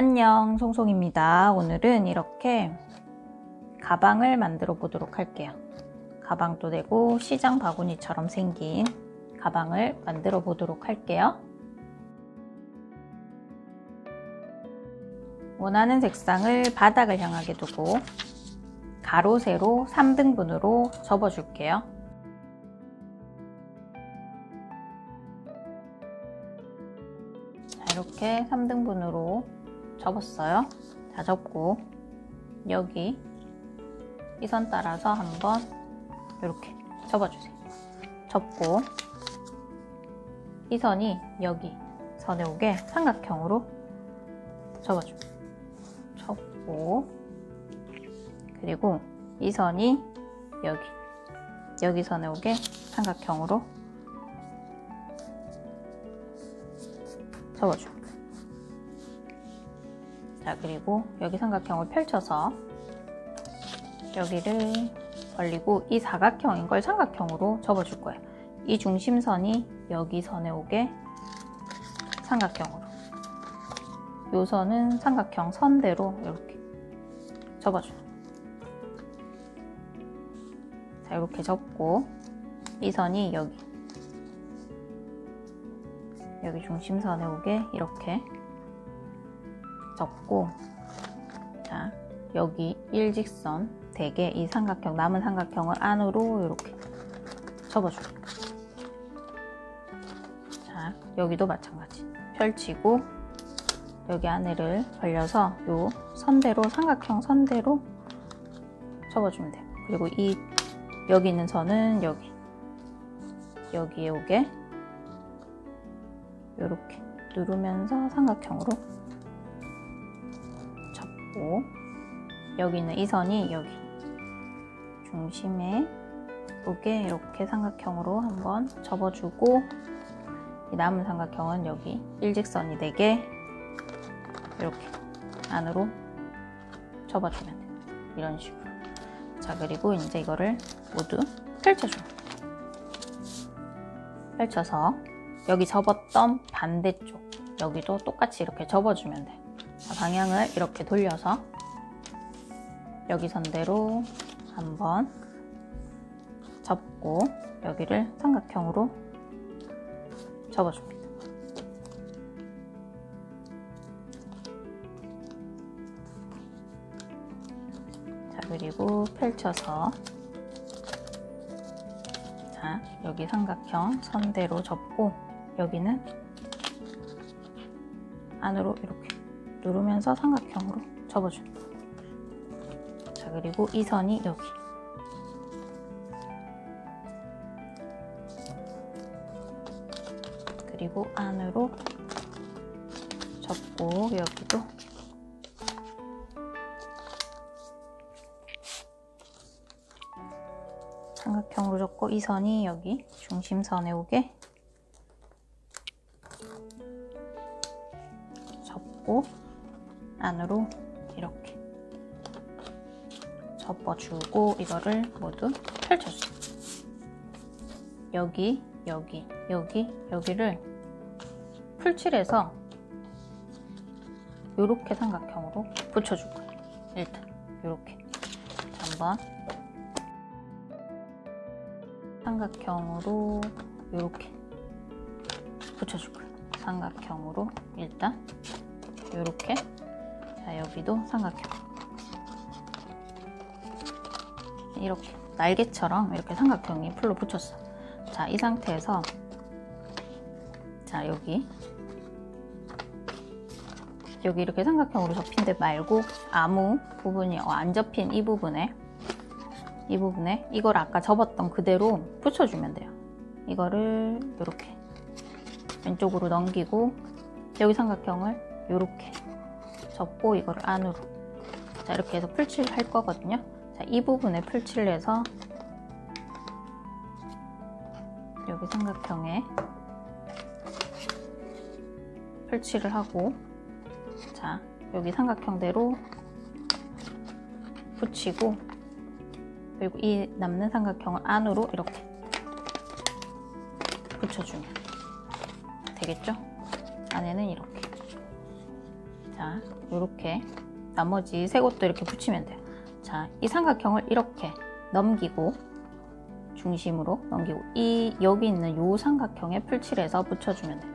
안녕 송송입니다. 오늘은 이렇게 가방을 만들어 보도록 할게요. 가방도 되고 시장 바구니처럼 생긴 가방을 만들어 보도록 할게요. 원하는 색상을 바닥을 향하게 두고 가로 세로 3등분으로 접어 줄게요. 이렇게 3등분으로 접었어요. 다 접고 여기 이 선 따라서 한번 이렇게 접어주세요. 접고 이 선이 여기 선에 오게 삼각형으로 접어줍니다. 접고 그리고 이 선이 여기 여기 선에 오게 삼각형으로 접어줍니다. 자, 그리고 여기 삼각형을 펼쳐서 여기를 벌리고 이 사각형인 걸 삼각형으로 접어줄 거예요. 이 중심선이 여기 선에 오게 삼각형으로. 요 선은 삼각형 선대로 이렇게 접어줘요. 자, 이렇게 접고 이 선이 여기 여기 중심선에 오게 이렇게 접고 자 여기 일직선 대게 이 삼각형 남은 삼각형을 안으로 이렇게 접어줄게요. 자 여기도 마찬가지 펼치고 여기 안에를 벌려서 요 선대로 삼각형 선대로 접어주면 돼요. 그리고 이 여기 있는 선은 여기 여기에 오게 이렇게 누르면서 삼각형으로 접고 여기 있는 이 선이 여기 중심에 오게 이렇게 삼각형으로 한번 접어주고 이 남은 삼각형은 여기 일직선이 되게 이렇게 안으로 접어주면 돼요. 이런 식으로. 자 그리고 이제 이거를 모두 펼쳐줘요. 펼쳐서 여기 접었던 반대쪽 여기도 똑같이 이렇게 접어주면 돼. 자, 방향을 이렇게 돌려서 여기 선대로 한번 접고 여기를 삼각형으로 접어줍니다. 자 그리고 펼쳐서 자 여기 삼각형 선대로 접고 여기는 안으로 이렇게 누르면서 삼각형으로 접어줍니다. 자 그리고 이 선이 여기 그리고 안으로 접고 여기도 삼각형으로 접고 이 선이 여기 중심선에 오게 접고 안으로 이렇게 접어주고 이거를 모두 펼쳐주세요. 여기, 여기, 여기, 여기를 풀칠해서 이렇게 삼각형으로 붙여줄 거예요. 일단 이렇게 한번 삼각형으로 이렇게 붙여줄 거예요. 삼각형으로 일단 이렇게 자 여기도 삼각형 이렇게 날개처럼 이렇게 삼각형이 풀로 붙였어. 자이 상태에서 자 여기 여기 이렇게 삼각형으로 접힌 데 말고 아무 부분이 어, 안 접힌 이 부분에 이 부분에 이걸 아까 접었던 그대로 붙여주면 돼요. 이거를 이렇게 왼쪽으로 넘기고 여기 삼각형을 이렇게 접고 이거를 안으로 자 이렇게 해서 풀칠을 할 거거든요. 자, 이 부분에 풀칠을 해서 여기 삼각형에 풀칠을 하고 자 여기 삼각형대로 붙이고 그리고 이 남는 삼각형을 안으로 이렇게 붙여주면 되겠죠? 안에는 이렇게 자, 이렇게 나머지 세 곳도 이렇게 붙이면 돼요. 자, 이 삼각형을 이렇게 넘기고 중심으로 넘기고 이 여기 있는 요 삼각형에 풀칠을 해서 붙여주면 돼요.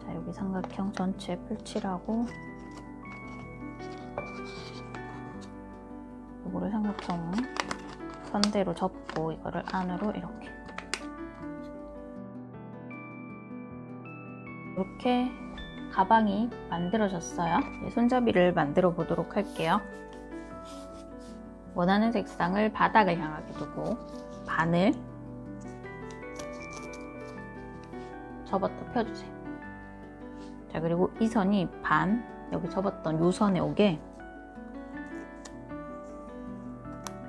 자, 여기 삼각형 전체 풀칠하고 요거를 삼각형 선대로 접고 이거를 안으로 이렇게 이렇게 가방이 만들어졌어요. 손잡이를 만들어 보도록 할게요. 원하는 색상을 바닥을 향하게 두고 반을 접었다 펴주세요. 자 그리고 이 선이 반 여기 접었던 요 선에 오게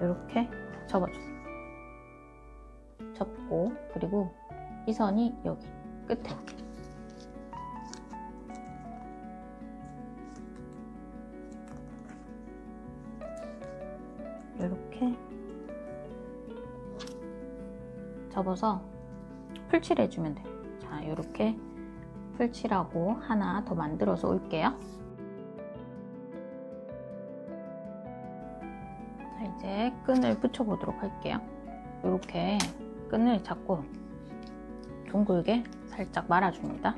이렇게 접어주세요. 접고 그리고 이 선이 여기 끝에 접어서 풀칠해 주면 돼요. 자, 이렇게 풀칠하고 하나 더 만들어서 올게요. 자, 이제 끈을 붙여 보도록 할게요. 이렇게 끈을 잡고 둥글게 살짝 말아줍니다.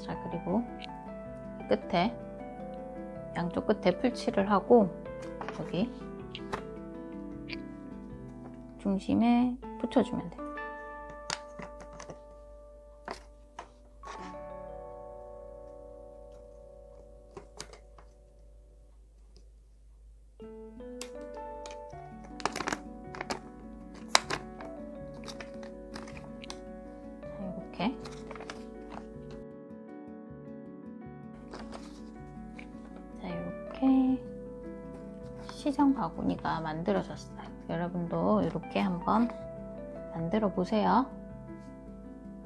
자, 그리고 끝에 양쪽 끝에 풀칠을 하고 여기 중심에 붙여주면 돼요. 시장 바구니가 만들어졌어요. 여러분도 이렇게 한번 만들어 보세요.